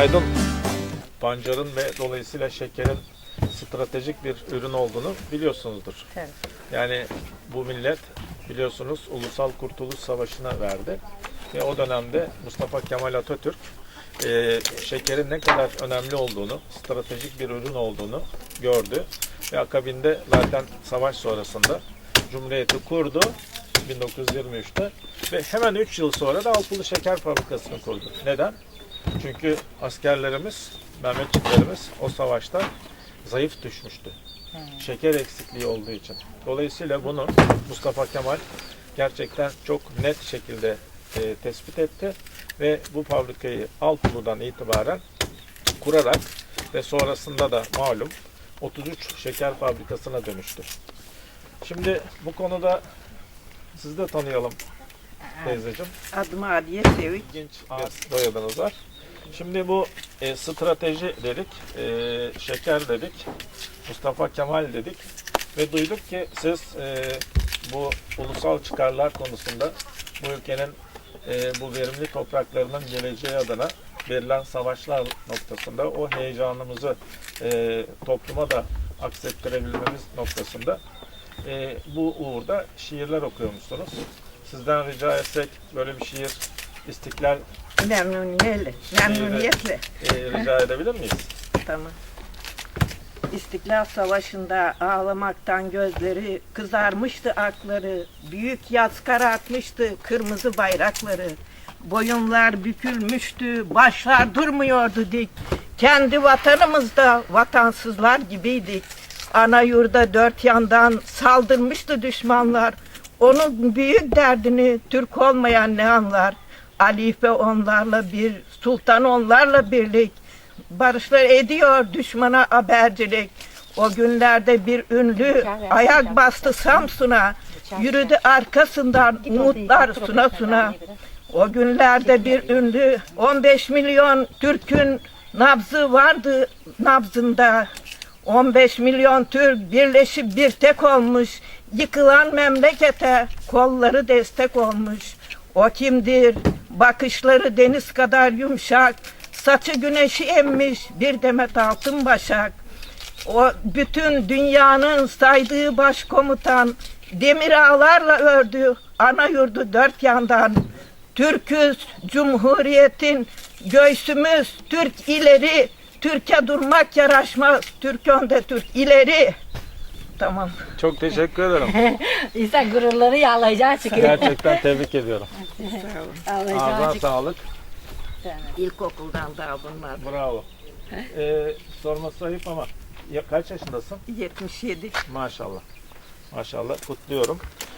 Günaydın. Pancarın ve dolayısıyla şekerin stratejik bir ürün olduğunu biliyorsunuzdur. Evet. Yani bu millet biliyorsunuz Ulusal Kurtuluş Savaşı'na verdi. Ve o dönemde Mustafa Kemal Atatürk e, şekerin ne kadar önemli olduğunu, stratejik bir ürün olduğunu gördü. Ve akabinde zaten savaş sonrasında Cumhuriyeti kurdu 1923'te ve hemen 3 yıl sonra da Altılı Şeker Fabrikası'nı kurdu. Neden? Çünkü askerlerimiz, Mehmetçiklerimiz o savaşta zayıf düşmüştü. Şeker eksikliği olduğu için. Dolayısıyla bunu Mustafa Kemal gerçekten çok net şekilde e, tespit etti ve bu fabrikayı Altılı'dan itibaren kurarak ve sonrasında da malum 33 şeker fabrikasına dönüştü. Şimdi bu konuda sizi de tanıyalım teyzeciğim Adım Adiye Sevik. ilginç soyadınız var. Şimdi bu e, strateji dedik, e, şeker dedik, Mustafa Kemal dedik ve duyduk ki siz e, bu ulusal çıkarlar konusunda bu ülkenin e, bu verimli topraklarının geleceği adına verilen savaşlar noktasında o heyecanımızı e, topluma da aksettirebilmemiz noktasında e, bu uğurda şiirler okuyormuşsunuz. Sizden rica etsek böyle bir şiir İstiklal Memnuniyetle. Memnuniyetle. e, rica edebilir miyiz? Tamam. İstiklal Savaşı'nda ağlamaktan gözleri kızarmıştı akları. Büyük yaz karartmıştı kırmızı bayrakları. Boyunlar bükülmüştü, başlar durmuyordu dik. Kendi vatanımızda vatansızlar gibiydik. Ana yurda dört yandan saldırmıştı düşmanlar. Onun büyük derdini Türk olmayan ne anlar? Alife onlarla bir, sultan onlarla birlik. Barışlar ediyor düşmana habercilik. O günlerde bir ünlü ayak bastı Samsun'a. Yürüdü arkasından umutlar suna suna. O günlerde bir ünlü 15 milyon Türk'ün nabzı vardı nabzında. 15 milyon Türk birleşip bir tek olmuş. Yıkılan memlekete kolları destek olmuş. O kimdir? Bakışları deniz kadar yumuşak. Saçı güneşi emmiş bir demet altın başak. O bütün dünyanın saydığı başkomutan demir ağlarla ördü ana yurdu dört yandan. Türküz, Cumhuriyet'in göğsümüz, Türk ileri, Türkiye durmak yaraşmaz, Türk önde, Türk ileri. Tamam. Çok teşekkür ederim. İnsan gururları yağlayacağı çıkıyor. Gerçekten tebrik ediyorum. Yağlayacağı Ağzına çıkıyor. sağlık. İlkokuldan daha bunlar. Bravo. Ee, sorması ayıp ama ya, kaç yaşındasın? 77. Maşallah. Maşallah. Kutluyorum.